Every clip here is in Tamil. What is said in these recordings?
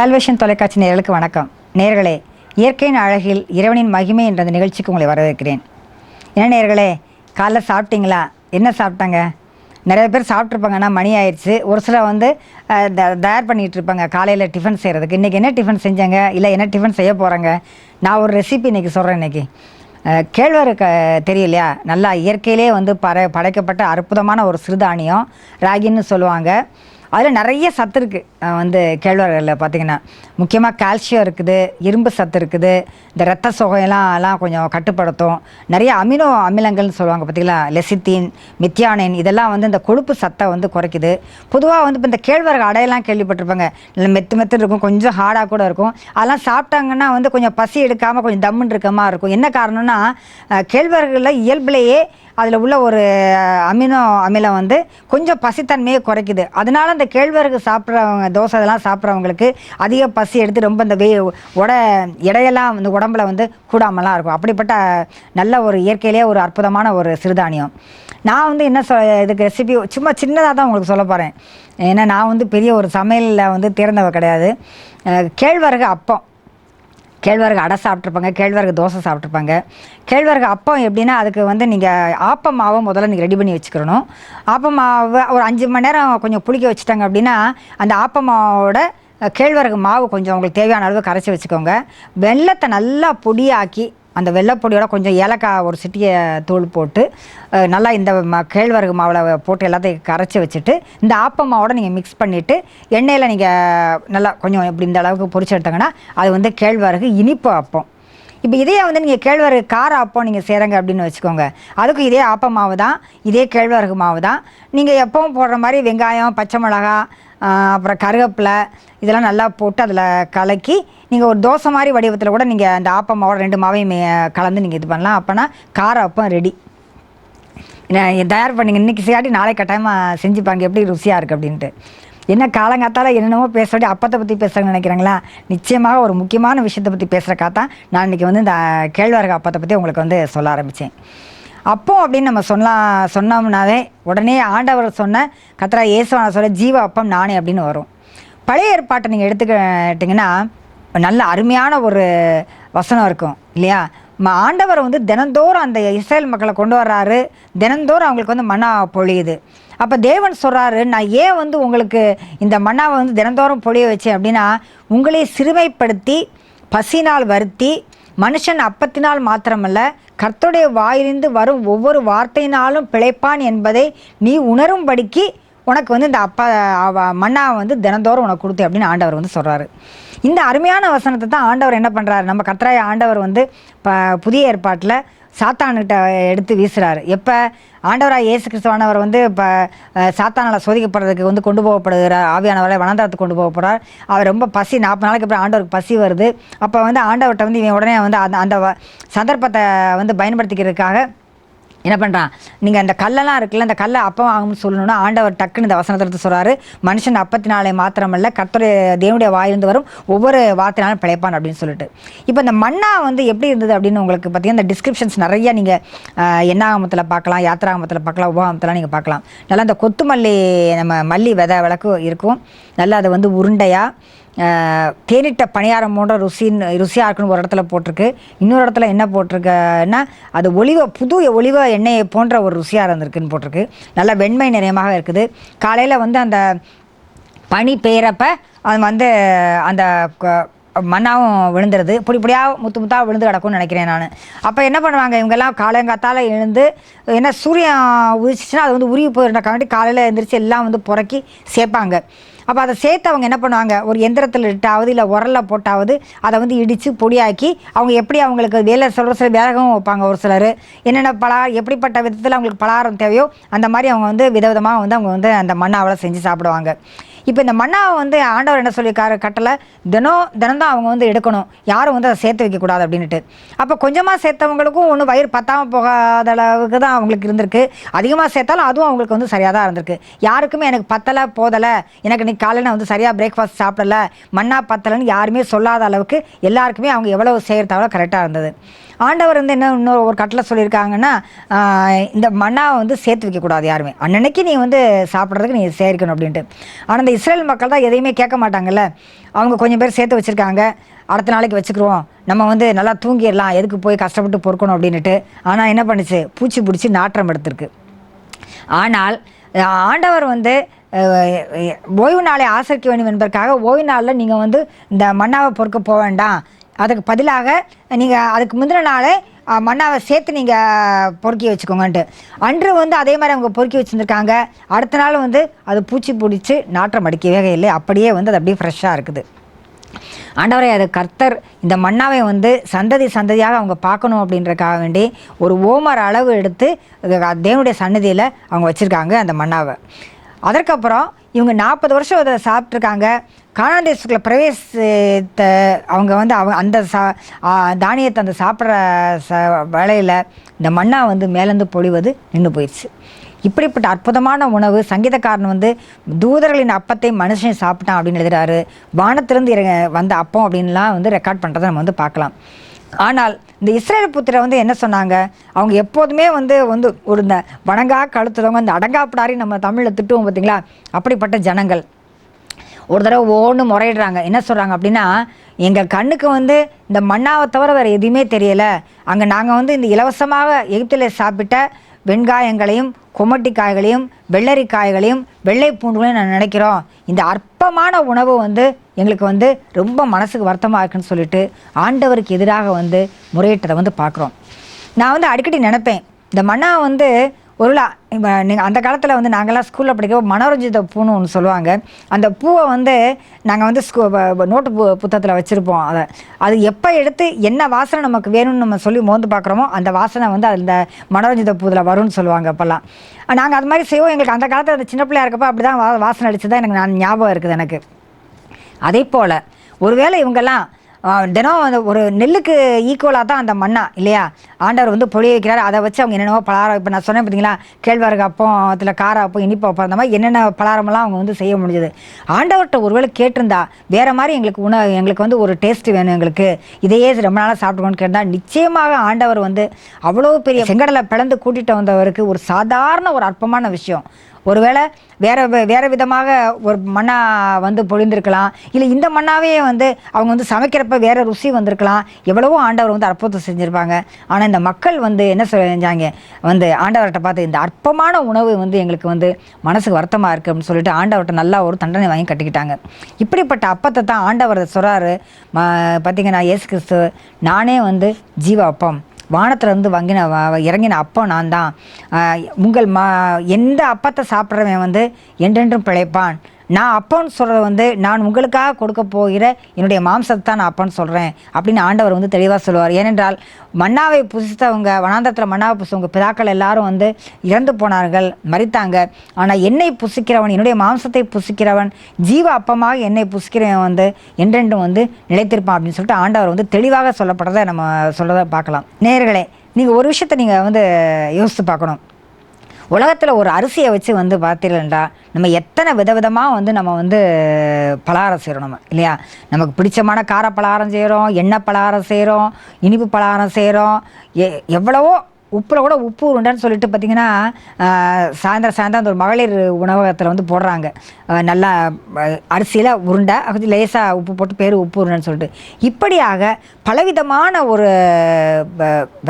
சால்வேஷன் தொலைக்காட்சி நேர்களுக்கு வணக்கம். நேர்களே இயற்கையின் அழகில் இறைவனின் மகிமை என்ற அந்த நிகழ்ச்சிக்கு உங்களை வரவேற்கிறேன். என்ன நேர்களே காலைல சாப்பிட்டீங்களா? என்ன சாப்பிட்டாங்க? நிறைய பேர் சாப்பிட்ருப்பாங்கன்னா மணி ஆயிடுச்சு. ஒரு சிலர் வந்து த- தயார் பண்ணிகிட்டு இருப்பாங்க காலையில் டிஃபன் செய்கிறதுக்கு இன்றைக்கி என்ன டிஃபன் செஞ்சாங்க? இல்லை என்ன டிஃபன் செய்ய போகிறாங்க நான் ஒரு ரெசிபி இன்றைக்கி சொல்கிறேன் இன்றைக்கி கேழ்வரகு தெரியலையா நல்லா இயற்கையிலே வந்து பற படைக்கப்பட்ட அற்புதமான ஒரு சிறுதானியம் ராகின்னு சொல்லுவாங்க. அதில் நிறைய சத்து இருக்குது வந்து கேழ்வரகில் பார்த்தீங்கன்னா முக்கியமாக கால்சியம் இருக்குது இரும்பு சத்து இருக்குது இந்த ரத்த சுகையெல்லாம் எல்லாம் கொஞ்சம் கட்டுப்படுத்தும். நிறைய அமினோ அமிலங்கள்னு சொல்லுவாங்க பார்த்தீங்களா லெசித்தீன் மித்தியானின் இதெல்லாம் வந்து இந்த கொழுப்பு சத்தை வந்து குறைக்குது. பொதுவாக வந்து இப்போ இந்த கேழ்வரகு அடையெல்லாம் கேள்விப்பட்டிருப்பாங்க. இல்லை மெத்து மெத்து இருக்கும் கொஞ்சம் ஹார்டாக கூட இருக்கும். அதெல்லாம் சாப்பிட்டாங்கன்னா வந்து கொஞ்சம் பசி எடுக்காமல் கொஞ்சம் தம்முன்னு இருக்க மாதிரி இருக்கும். என்ன காரணம்னா அஹ், கேழ்வரகுல இயல்பிலேயே அதில் உள்ள ஒரு அமினோ அமிலம் வந்து கொஞ்சம் பசித்தன்மையை குறைக்குது. அதனால அந்த கேழ்வரகு சாப்பிட்றவங்க தோசை இதெல்லாம் சாப்பிட்றவங்களுக்கு அதிக பசி எடுத்து ரொம்ப இந்த வே உட எடையெல்லாம் வந்து உடம்புல வந்து கூடாமலாம் இருக்கும். அப்படிப்பட்ட நல்ல ஒரு இயற்கையிலே ஒரு அற்புதமான ஒரு சிறுதானியம். நான் வந்து என்ன சொ இதுக்கு ரெசிபி சும்மா சின்னதாக தான் உங்களுக்கு சொல்ல போகிறேன் ஏன்னா நான் வந்து பெரிய ஒரு சமையலில் வந்து தேர்ந்தவ கிடையாது. கேழ்வரகு அப்பம். கேழ்வரகு அடை சாப்பிட்ருப்பாங்க கேழ்வரகு தோசை சாப்பிட்ருப்பாங்க கேழ்வரகு அப்பம் எப்படின்னா அதுக்கு வந்து நீங்கள் ஆப்ப மாவை முதல்ல நீங்கள் ரெடி பண்ணி வச்சுக்கிறணும். ஆப்ப மாவை ஒரு அஞ்சு மணி நேரம் கொஞ்சம் புளிக்க வச்சுட்டாங்க அப்படின்னா அந்த ஆப்ப மாவோட கேழ்வரகு மாவு கொஞ்சம் உங்களுக்கு தேவையான அளவு கரைச்சி வச்சுக்கோங்க. வெள்ளத்தை நல்லா பொடியாக்கி அந்த வெள்ளைப்பொடியோட கொஞ்சம் ஏலக்காய் ஒரு சிட்டியை தூள் போட்டு நல்லா இந்த ம கேழ்வரகு மாவில் போட்டு எல்லாத்தையும் கரைச்சி வச்சுட்டு இந்த ஆப்ப மாவோட நீங்கள் மிக்ஸ் பண்ணிவிட்டு எண்ணெயில் நீங்கள் நல்லா கொஞ்சம் இப்படி இந்த அளவுக்கு பொறிச்சு எடுத்தாங்கன்னா அது வந்து கேழ்வரகு இனிப்பு அப்பம் இப்போ இதே வந்து நீங்கள் கேழ்வரகு கார அப்பம் நீங்கள் செய்கிறங்க அப்படின்னு வச்சுக்கோங்க. அதுக்கும் இதே ஆப்ப மாவு தான் இதே கேழ்வரகு மாவு தான். நீங்கள் எப்பவும் போடுற மாதிரி வெங்காயம் பச்சை மிளகா அப்புறம் கருவேப்பிலை இதெல்லாம் நல்லா போட்டு அதில் கலக்கி நீங்கள் ஒரு தோசை மாதிரி வடிவத்தில் கூட நீங்கள் அந்த ஆப்ப மாவோட ரெண்டு மாவையும் கலந்து நீங்கள் இது பண்ணலாம். அப்போனா கார அப்பம் ரெடி நான் தயார் பண்ணிங்க இன்றைக்கி செய்யாட்டி நாளை கட்டாயமாக செஞ்சுப்பாங்க எப்படி ருசியாக இருக்குது அப்படின்ட்டு. என்ன காலங்காத்தால என்னென்னமோ பேசுகிறோடி அப்பத்தை பற்றி பேசுகிறேன்னு நினைக்கிறாங்களா? நிச்சயமாக ஒரு முக்கியமான விஷயத்தை பற்றி பேசுகிறக்கா தான் நான் இன்றைக்கி வந்து இந்த கேழ்வரகு அப்பத்தை பற்றி உங்களுக்கு வந்து சொல்ல ஆரம்பித்தேன் அப்போ அப்படின்னு நம்ம சொன்னா சொன்னோம்னாவே உடனே ஆண்டவர் சொன்ன கத்ரா இயேசுவான சொல்ல ஜீவ அப்பம் நானே அப்படின்னு வரும். பழைய ஏற்பாட்டை நீங்கள் எடுத்துக்கிட்டிங்கன்னா நல்ல அருமையான ஒரு வசனம் இருக்கும் இல்லையா? ம- ஆண்டவர் வந்து தினந்தோறும் அந்த இஸ்ரேல் மக்களை கொண்டு வர்றாரு. தினந்தோறும் அவங்களுக்கு வந்து மன்னா பொழியுது. அப்போ தேவன் சொல்கிறாரு நான் ஏன் வந்து உங்களுக்கு இந்த மன்னாவை வந்து தினந்தோறும் பொழிய வச்சேன் அப்படின்னா உங்களை சிறுமைப்படுத்தி பசினால் வருத்தி மனுஷன் அப்பத்தினால் மாத்திரமல்ல கர்த்தருடைய வாயிலிருந்து வரும் ஒவ்வொரு வார்த்தையினாலும் பிழைப்பான் என்பதை நீ உணரும்படிக்கு உனக்கு வந்து இந்த அப்பா அவ- வந்து தினந்தோறும் உனக்கு கொடுத்து அப்படின்னு ஆண்டவர் வந்து சொல்கிறாரு இந்த அருமையான வசனத்தை தான் ஆண்டவர் என்ன பண்ணுறாரு நம்ம கர்த்தராய ஆண்டவர் வந்து ப புதிய ஏற்பாட்டில் சாத்தான்கிட்ட எடுத்து வீசுகிறாரு எப்போ ஆண்டவராக இயேசு கிறிஸ்துவானவர் வந்து இப்போ சாத்தானால் சோதிக்கப்படுறதுக்கு வந்து கொண்டு போகப்படுகிறார் ஆவியானவரை வனந்தரத்துக்கு கொண்டு போகப்படுறார். அவர் ரொம்ப பசி நாற்பது நாளைக்கு அப்புறம் ஆண்டவருக்கு பசி வருது. அப்போ வந்து ஆண்டவர்கிட்ட வந்து இவன் உடனே வந்து அந்த அந்த சந்தர்ப்பத்தை வந்து பயன்படுத்திக்கிறதுக்காக என்ன பண்ணுறான் நீங்கள் அந்த கல்லெல்லாம் இருக்குல்ல அந்த கல்லை அப்பம் ஆகும்னு சொல்லணும்னா ஆண்டவர் டக்குன்னு இந்த வசனத்தை எடுத்து சொல்கிறாரு மனுஷன் அப்பத்தினாலே மாத்திரமல்ல கர்த்தருடைய தேவனுடைய வாயிலிருந்து வரும் ஒவ்வொரு வார்த்தைனாலும் பிழைப்பான் அப்படின்னு சொல்லிட்டு. இப்போ இந்த மண்ணா வந்து எப்படி இருந்தது அப்படின்னு உங்களுக்கு பார்த்தீங்கன்னா இந்த டிஸ்கிரிப்ஷன்ஸ் நிறைய நீங்கள் எண்ணாகமத்தில் பார்க்கலாம் யாத்திராகமத்தில் பார்க்கலாம் உபகாமத்தில் நீங்கள் பார்க்கலாம். நல்லா அந்த கொத்துமல்லி நம்ம மல்லி விதை விளக்கு இருக்கும். நல்லா அதை வந்து உருண்டையாக தேனிட்ட பணியாரம் போன்ற ருசின்னு ருசியாக இருக்குன்னு ஒரு இடத்துல போட்டிருக்கு. இன்னொரு இடத்துல என்ன போட்டிருக்குன்னா அது ஒளிவ புது ஒளிவ எண்ணெயை போன்ற ஒரு ருசியாக இருந்திருக்குன்னு போட்டிருக்கு. நல்லா வெண்மை நிறையமாக இருக்குது. காலையில் வந்து அந்த பனி பெய்கிறப்ப அது வந்து அந்த க- மண்ணாவும் விழுந்துருது. பொடி பொடியாக முத்து முத்தாக விழுந்து கிடக்கும்னு நினைக்கிறேன் நான். அப்போ என்ன பண்ணுவாங்க இவங்கெல்லாம் காலங்காத்தால் எழுந்து என்ன சூரியன் உதிச்சுன்னா அது வந்து உருகி போயிருந்தக்காண்டி காலையில் எழுந்திரிச்சு எல்லாம் வந்து புறக்கி சேர்ப்பாங்க அப்போ அதை சேர்த்து அவங்க என்ன பண்ணுவாங்க? ஒரு எந்திரத்தில் இட்டாவது இல்லை உரலில் போட்டாவது அதை வந்து இடித்து பொடியாக்கி அவங்க எப்படி அவங்களுக்கு வேலை சொல்கிற சில வேகமும் வைப்பாங்க ஒரு சிலர். என்னென்ன பலகாரம் எப்படிப்பட்ட விதத்தில் அவங்களுக்கு பலகாரம் தேவையோ அந்த மாதிரி அவங்க வந்து விதவிதமாக வந்து அவங்க வந்து அந்த மண்ணாவில் செஞ்சு சாப்பிடுவாங்க. இப்போ இந்த மண்ணாவை வந்து ஆண்டவர் என்ன சொல்லியிருக்காரு? கட்டளை தினம் தினம்தான் அவங்க வந்து எடுக்கணும். யாரும் வந்து அதை சேர்த்து வைக்கக்கூடாது அப்படின்ட்டு அப்போ கொஞ்சமாக சேர்த்தவங்களுக்கும் ஒன்றும் வயிறு பத்தாமல் போகாத அளவுக்கு தான் அவங்களுக்கு இருந்திருக்கு. அதிகமாக சேர்த்தாலும் அதுவும் அவங்களுக்கு வந்து சரியாக தான் இருந்திருக்கு. யாருக்குமே எனக்கு பத்தலை போதலை எனக்கு அன்றைக்கி காலையில் வந்து சரியாக பிரேக்ஃபாஸ்ட் சாப்பிடல மண்ணா பத்தலைன்னு யாருமே சொல்லாத அளவுக்கு எல்லாருக்குமே அவங்க எவ்வளவு செய்கிறதாவோ கரெக்டாக இருந்தது. ஆண்டவர் வந்து என்ன இன்னொரு ஒரு கட்டில் சொல்லியிருக்காங்கன்னா இந்த மண்ணாவை வந்து சேர்த்து வைக்கக்கூடாது யாருமே. அன்னன்னைக்கு நீ வந்து சாப்பிட்றதுக்கு நீ சேர்க்கணும் அப்படின்ட்டு. ஆனால் இந்த இஸ்ரேல் மக்கள் தான் எதையுமே கேட்க மாட்டாங்கல்ல. அவங்க கொஞ்சம் பேர் சேர்த்து வச்சுருக்காங்க. அடுத்த நாளைக்கு வச்சுக்கிறோம் நம்ம வந்து நல்லா தூங்கிடலாம். எதுக்கு போய் கஷ்டப்பட்டு பொறுக்கணும் அப்படின்ட்டு ஆனால் என்ன பண்ணுச்சு? பூச்சி பிடிச்சி நாற்றம் எடுத்திருக்கு. ஆனால் ஆண்டவர் வந்து ஓய்வு நாளை ஆசரிக்க வேண்டும் என்பதற்காக ஓய்வு நாளில் நீங்கள் வந்து இந்த மண்ணாவை பொறுக்க போக வேண்டாம். அதுக்கு பதிலாக நீங்கள் அதுக்கு முந்தின நாளே மண்ணாவை சேர்த்து நீங்கள் பொறுக்கி வச்சுக்கோங்கன்ட்டு. அன்று வந்து அதே மாதிரி அவங்க பொறுக்கி வச்சுருந்துருக்காங்க. அடுத்த நாள் வந்து அது பூச்சி பிடிச்சி நாற்றம் அடிக்கவே இல்லை. அப்படியே வந்து அது அப்படியே ஃப்ரெஷ்ஷாக இருக்குது. ஆண்டவரை அது கர்த்தர் இந்த மண்ணாவை வந்து சந்ததி சந்ததியாக அவங்க பார்க்கணும் அப்படின்றக்காக வேண்டி ஒரு ஓமர் அளவு எடுத்து தேவனுடைய சன்னதியில் அவங்க வச்சுருக்காங்க அந்த மண்ணாவை. அதற்கப்புறம் இவங்க நாற்பது வருஷம் அதை சாப்பிட்ருக்காங்க காணாந்தேசத்துக்குள்ள பிரவேசத்தை அவங்க வந்து அவங்க அந்த சா தானியத்தை அந்த சாப்பிட்ற ச வேலையில் இந்த மண்ணா வந்து மேலேருந்து பொழிவது நின்று போயிடுச்சு இப்படிப்பட்ட அற்புதமான உணவு சங்கீதக்காரன் வந்து தூதர்களின் அப்பத்தை மனுஷன் சாப்பிட்டான் அப்படின்னு எழுதுறாரு. வானத்திலிருந்து இறங்க வந்த அப்பம் அப்படின்லாம் வந்து ரெக்கார்ட் பண்ணுறதை நம்ம வந்து பார்க்கலாம். ஆனால் இந்த இஸ்ரேல் புத்திர வந்து என்ன சொன்னாங்க? அவங்க எப்போதுமே வந்து வந்து ஒரு இந்த வணங்கா கழுத்துறவங்க இந்த அடங்காப்பிடாரி நம்ம தமிழில் திட்டுவோம் பார்த்தீங்களா அப்படிப்பட்ட ஜனங்கள். ஒரு தடவை ஒவ்வொன்று முறையிடுறாங்க. என்ன சொல்கிறாங்க அப்படின்னா எங்கள் கண்ணுக்கு வந்து இந்த மண்ணாவை தவிர வேறு எதுவுமே தெரியலை. அங்கே நாங்கள் வந்து இந்த இலவசமாக எகிப்தில் சாப்பிட்ட வெண்காயங்களையும் குமட்டி காய்களையும் வெள்ளரி காய்களையும் வெள்ளை பூண்டுகளையும் நான் நினைக்கிறோம். இந்த அற்பமான உணவு வந்து எங்களுக்கு வந்து ரொம்ப மனசுக்கு வருத்தமாக இருக்குன்னு சொல்லிட்டு ஆண்டவருக்கு எதிராக வந்து முறையிட்டதை வந்து பார்க்குறோம். நான் வந்து அடிக்கடி நினைப்பேன் இந்த மண்ணா வந்து ஒருலா இப்போ நீங்கள் அந்த காலத்தில் வந்து நாங்கள்லாம் ஸ்கூலில் படிக்க மனோரஞ்சித பூன்னு ஒன்று சொல்லுவாங்க. அந்த பூவை வந்து நாங்கள் வந்து ஸ்கூ நோட்டு பு புத்தகத்தில் வச்சுருப்போம் அதை. அது எப்போ எடுத்து என்ன வாசனை நமக்கு வேணும்னு நம்ம சொல்லி மோந்து பார்க்குறோமோ அந்த வாசனை வந்து அந்த மனோரஞ்சித பூவில் வரும்னு சொல்லுவாங்க அப்போல்லாம். நாங்கள் அது மாதிரி செய்வோம். எங்களுக்கு அந்த காலத்தில் அந்த சின்ன பிள்ளையா இருக்கப்போ அப்படி தான் வா வாசனை அடிச்சு தான் எனக்கு நான் ஞாபகம் இருக்குது எனக்கு. அதே போல் ஒருவேளை இவங்கெல்லாம் தினம் அந்த ஒரு நெல்லுக்கு ஈக்குவலாக தான் அந்த மண்ணா இல்லையா? ஆண்டவர் வந்து பொழிய வைக்கிறார். அதை வச்சு அவங்க என்னென்னவோ பலகாரம் இப்போ நான் சொன்னேன் பார்த்தீங்களா கேழ்வரகு அப்பம் அதில் கார அப்பம் இனிப்பு அப்பம் அந்த மாதிரி என்னென்ன பலகாரமெல்லாம் அவங்க வந்து செய்ய முடிஞ்சது. ஆண்டவர்கிட்ட ஒருவேளை கேட்டிருந்தா வேறு மாதிரி எங்களுக்கு உணவு எங்களுக்கு வந்து ஒரு டேஸ்ட் வேணும் எங்களுக்கு. இதையே ரொம்ப நாளாக சாப்பிட்டுக்கணும்னு கேட்டால் நிச்சயமாக ஆண்டவர் வந்து அவ்வளோ பெரிய செங்கடலை பிளந்து கூட்டிகிட்டு வந்தவருக்கு ஒரு சாதாரண ஒரு அற்பமான விஷயம். ஒருவேளை வேறு வேறு விதமாக ஒரு மண்ணாக வந்து பொழிந்திருக்கலாம். இல்லை இந்த மண்ணாவே வந்து அவங்க வந்து சமைக்கிறப்ப வேறு ருசி வந்திருக்கலாம். எவ்வளவோ ஆண்டவர் வந்து அற்புதம் செஞ்சுருப்பாங்க. ஆனால் இந்த மக்கள் வந்து என்ன செஞ்சாங்க? வந்து ஆண்டவர்கிட்ட பார்த்து இந்த அற்பமான உணவு வந்து எங்களுக்கு வந்து மனசுக்கு வருத்தமாக இருக்குது அப்படின்னு சொல்லிட்டு ஆண்டவர்கிட்ட நல்லா ஒரு தண்டனை வாங்கி கட்டிக்கிட்டாங்க. இப்படிப்பட்ட அப்பத்தை தான் ஆண்டவர் சொல்கிறாரு பார்த்தீங்கன்னா இயேசு கிறிஸ்து நானே வந்து ஜீவ அப்பம். வானத்துலேருந்து வங்கின இறங்கின அப்போ நான் தான் உங்கள் மா எந்த அப்பத்தை சாப்பிட்றவன் வந்து என்றென்றும் பிழைப்பான். நான் அப்பன்னு சொல்கிறது வந்து நான் உங்களுக்காக கொடுக்க போகிற என்னுடைய மாம்சத்தை தான் நான் அப்பன்னு சொல்கிறேன் அப்படின்னு ஆண்டவர் வந்து தெளிவாக சொல்லுவார். ஏனென்றால் மன்னாவை புசித்தவங்க வனாந்தரத்தில் மன்னாவை புசித்தவங்க பிதாக்கள் எல்லாரும் வந்து இறந்து போனார்கள் மறித்தாங்க ஆனால் என்னை புசிக்கிறவன் என்னுடைய மாம்சத்தை புசிக்கிறவன் ஜீவ அப்பமாக என்னை புசிக்கிறவன் வந்து என்றென்றும் வந்து நிலைத்திருப்பான் அப்படின்னு சொல்லிட்டு ஆண்டவர் வந்து தெளிவாக சொல்லப்படுறதை நம்ம சொல்கிறத பார்க்கலாம். நேர்களே நீங்கள் ஒரு விஷயத்தை நீங்கள் வந்து யோசித்து பார்க்கணும். உலகத்தில் ஒரு அரிசியை வச்சு வந்து பார்த்தீங்கன்னா நம்ம எத்தனை விதவிதமாக வந்து நம்ம வந்து பலகாரம் செய்கிறோம் நம்ம இல்லையா? நமக்கு பிடிச்சமான கார பலகாரம் செய்கிறோம் எண்ணெய் பலகாரம் செய்கிறோம் இனிப்பு பலகாரம் செய்கிறோம் எ எவ்வளவோ உப்பில் கூட உப்பு உருண்டைன்னு சொல்லிட்டு பார்த்தீங்கன்னா சாயந்தரம் சாயந்தரம் அந்த ஒரு மகளிர் உணவகத்தில் வந்து போடுறாங்க. நல்லா அரிசியில் உருண்டை கொஞ்சம் லேசாக உப்பு போட்டு பேர் உப்பு உருண்டைன்னு சொல்லிட்டு. இப்படியாக பலவிதமான ஒரு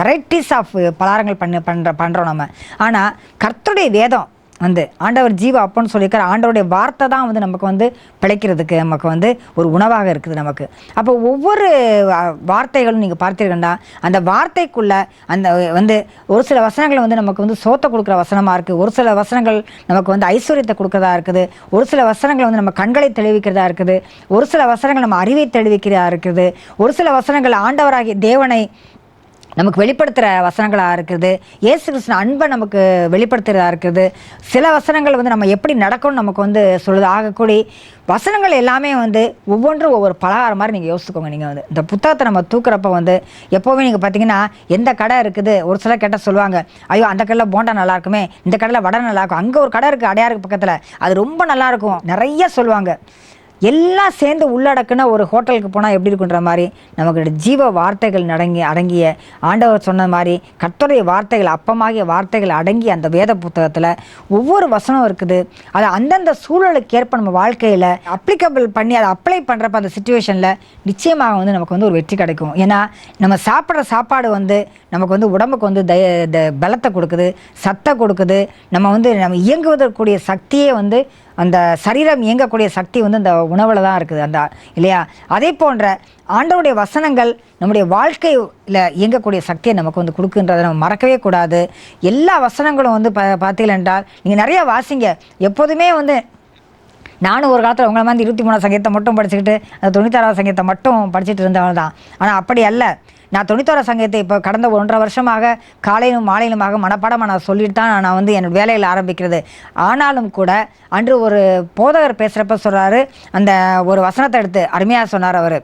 வெரைட்டிஸ் ஆஃப் பலகாரங்கள் பண்ணு பண்ணுற பண்ணுறோம் நம்ம. ஆனால் கர்த்தருடைய வேதம் வந்து ஆண்டவர் ஜீவ அப்பன்னு சொல்லியிருக்கார். ஆண்டவருடைய வார்த்தை தான் வந்து நமக்கு வந்து பிழைக்கிறதுக்கு நமக்கு வந்து ஒரு உணவாக இருக்குது நமக்கு. அப்போ ஒவ்வொரு வார்த்தைகளும் நீங்கள் பார்த்தீர்கள்னா அந்த வார்த்தைக்குள்ள அந்த வந்து ஒரு சில வசனங்கள் வந்து நமக்கு வந்து சோத்தை கொடுக்குற வசனமாக இருக்குது ஒரு சில வசனங்கள் நமக்கு வந்து ஐஸ்வர்யத்தை கொடுக்குறதா இருக்குது. ஒரு சில வசனங்கள் வந்து நம்ம கண்களை தெளிவிக்கிறதா இருக்குது. ஒரு சில வசனங்கள் நம்ம அறிவை தெளிவிக்கிறதா இருக்குது. ஒரு சில வசனங்கள் ஆண்டவராகிய தேவனை நமக்கு வெளிப்படுத்துகிற வசனங்களாக இருக்குது. ஏசு கிருஷ்ண அன்பை நமக்கு வெளிப்படுத்துகிறதா இருக்குது. சில வசனங்கள் வந்து நம்ம எப்படி நடக்கும்னு நமக்கு வந்து சொல்லுது. ஆகக்கூடி வசனங்கள் எல்லாமே வந்து ஒவ்வொன்றும் ஒவ்வொரு பலகாரம் மாதிரி நீங்கள் யோசிச்சுக்கோங்க. நீங்கள் வந்து இந்த புத்தகத்தை நம்ம தூக்குறப்ப வந்து எப்போவுமே நீங்கள் பார்த்தீங்கன்னா எந்த கடை இருக்குது? ஒரு சில கேட்டால் சொல்லுவாங்க ஐயோ அந்த கடையில் போண்டா நல்லா இருக்குமே இந்த கடையில் வடை நல்லா இருக்கும். அங்கே ஒரு கடை இருக்குது அடையாருக்கு பக்கத்தில். அது ரொம்ப நல்லா இருக்கும். நிறைய சொல்லுவாங்க. எல்லாம் சேர்ந்து உள்ளடக்குன ஒரு ஹோட்டலுக்கு போனால் எப்படி இருக்குன்ற மாதிரி நமக்கு ஜீவ வார்த்தைகள் நடங்கி அடங்கிய ஆண்டவர் சொன்ன மாதிரி கர்த்தருடைய வார்த்தைகள் அப்பமாகிய வார்த்தைகள் அடங்கிய அந்த வேத புத்தகத்தில் ஒவ்வொரு வசனம் இருக்குது. அது அந்தந்த சூழலுக்கு ஏற்ப நம்ம வாழ்க்கையில் அப்ளிகபிள் பண்ணி அதை அப்ளை பண்ணுறப்ப அந்த சுச்சுவேஷனில் நிச்சயமாக வந்து நமக்கு வந்து ஒரு வெற்றி கிடைக்கும். ஏன்னா நம்ம சாப்பிட்ற சாப்பாடு வந்து நமக்கு வந்து உடம்புக்கு வந்து தய த பலத்தை கொடுக்குது சத்தை கொடுக்குது. நம்ம வந்து நம்ம இயங்குவதற்குரிய சக்தியே வந்து அந்த சரீரம் இயங்கக்கூடிய சக்தி வந்து அந்த உணவில் தான் இருக்குது. அந்த இல்லையா? அதே போன்ற ஆண்டவருடைய வசனங்கள் நம்முடைய வாழ்க்கையில் இயங்கக்கூடிய சக்தியை நமக்கு வந்து கொடுக்குன்றதை நம்ம மறக்கவே கூடாது. எல்லா வசனங்களும் வந்து பா பார்த்தீர்கள் என்றால் நீங்கள் நிறையா வாசிங்க. எப்போதுமே வந்து நானும் ஒரு காலத்தில் உங்களை மாதிரி இருபத்தி மூணாம் சங்கீதத்தை மட்டும் படிச்சுக்கிட்டு அந்த தொண்ணூத்தாறாவது சங்கீதத்தை மட்டும் படிச்சுட்டு இருந்தவங்க தான். ஆனால் அப்படி அல்ல. நான் தொண்ணூத்தாறு சங்கத்தை இப்போ கடந்த ஒன்றரை வருஷமாக காலையிலும் மாலையிலுமாக மனப்பாடமாக நான் சொல்லிட்டு தான் நான் வந்து என் வேலையில் ஆரம்பிக்கிறது. ஆனாலும் கூட அன்று ஒரு போதகர் பேசுகிறப்ப சொல்கிறாரு அந்த ஒரு வசனத்தை எடுத்து அருமையாக சொன்னார் அவர்.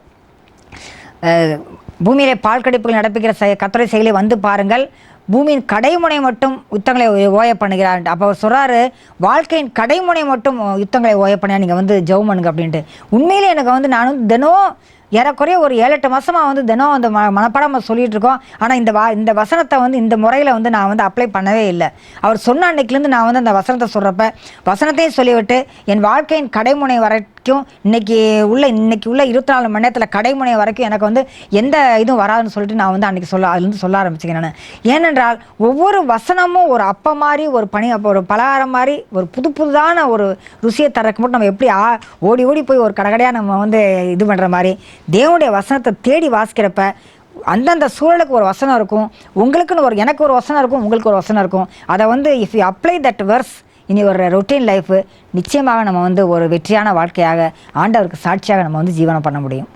பூமியிலே பால் கடிப்புகள் நடப்பிக்கிற செய கத்துரை செயலை வந்து பாருங்கள் பூமியின் கடைமுனை மட்டும் யுத்தங்களை ஓய பண்ணுகிறார் அப்போ அவர் சொல்கிறாரு வாழ்க்கையின் கடைமுனை மட்டும் யுத்தங்களை ஓய பண்ண நீங்கள் வந்து ஜெபம் பண்ணுங்க அப்படின்ட்டு. உண்மையிலே எனக்கு வந்து நானும் தினம் ஏறக்குறைய ஒரு ஏழு எட்டு மாதமாக வந்து தினம் அந்த ம மனப்பாடம் சொல்லிகிட்டு இருக்கோம் ஆனால் இந்த வா இந்த வசனத்தை வந்து இந்த முறையில் வந்து நான் வந்து அப்ளை பண்ணவே இல்லை. அவர் சொன்ன அன்னைக்குலேருந்து நான் வந்து அந்த வசனத்தை சொல்கிறப்ப வசனத்தையும் சொல்லிவிட்டு என் வாழ்க்கையின் கடைமுனை வரைக்கும் இன்னைக்கு உள்ள இன்னைக்கு உள்ள இருபத்தி நாலு மணி நேரத்தில் கடைமுனை வரைக்கும் எனக்கு வந்து எந்த இதுவும் வராதுன்னு சொல்லிட்டு நான் வந்து அன்றைக்கி சொல்ல அதுலேருந்து சொல்ல ஆரம்பிச்சிக்கிறேன் நான். ஏனென்றால் ஒவ்வொரு வசனமும் ஒரு அப்ப மாதிரி ஒரு பனி அப்போ ஒரு பலகாரம் மாதிரி ஒரு புது புதுதான ஒரு ருசியை தரக்கு மட்டும் நம்ம எப்படி ஆ ஓடி ஓடி போய் ஒரு கடைக்கடையாக நம்ம வந்து இது பண்ணுற மாதிரி தேவனுடைய வசனத்தை தேடி வாசிக்கிறப்ப அந்தந்த சூழலுக்கு ஒரு வசனம் இருக்கும். உங்களுக்குன்னு ஒரு எனக்கு ஒரு வசனம் இருக்கும் உங்களுக்கு ஒரு வசனம் இருக்கும். அதை வந்து if you apply that verse இனி ஒரு ரொட்டீன் லைஃப் நிச்சயமாக நம்ம வந்து ஒரு வெற்றியான வாழ்க்கையாக ஆண்டவருக்கு சாட்சியாக நம்ம வந்து ஜீவனம் பண்ண முடியும்.